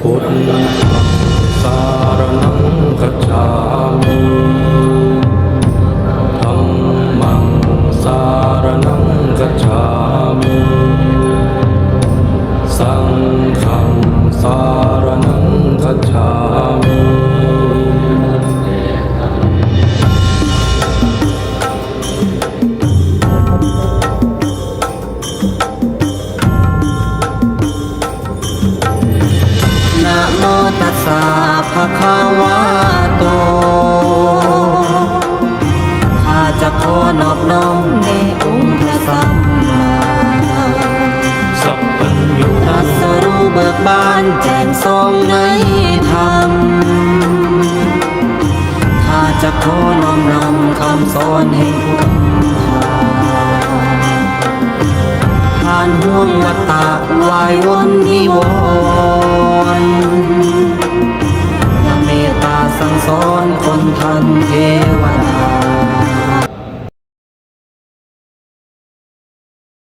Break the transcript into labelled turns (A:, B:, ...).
A: พุทธังสารนังกัจฉามิธรรมังสารนังกัจฉามิสังฆังสารนัง
B: ตัสสะภะคะวะโต ข้าจะขอนอบน้อมในองค์พระสัมมา
A: สัพพัญญู
B: ตรัสรู้เบิกบานแจ้งทรงในธรรม ข้าจะขอน้อมนำคำสอนให้พุทธาผ่านห่วงวัฏฏะวายวนนิวร สอนคนทันเทวดา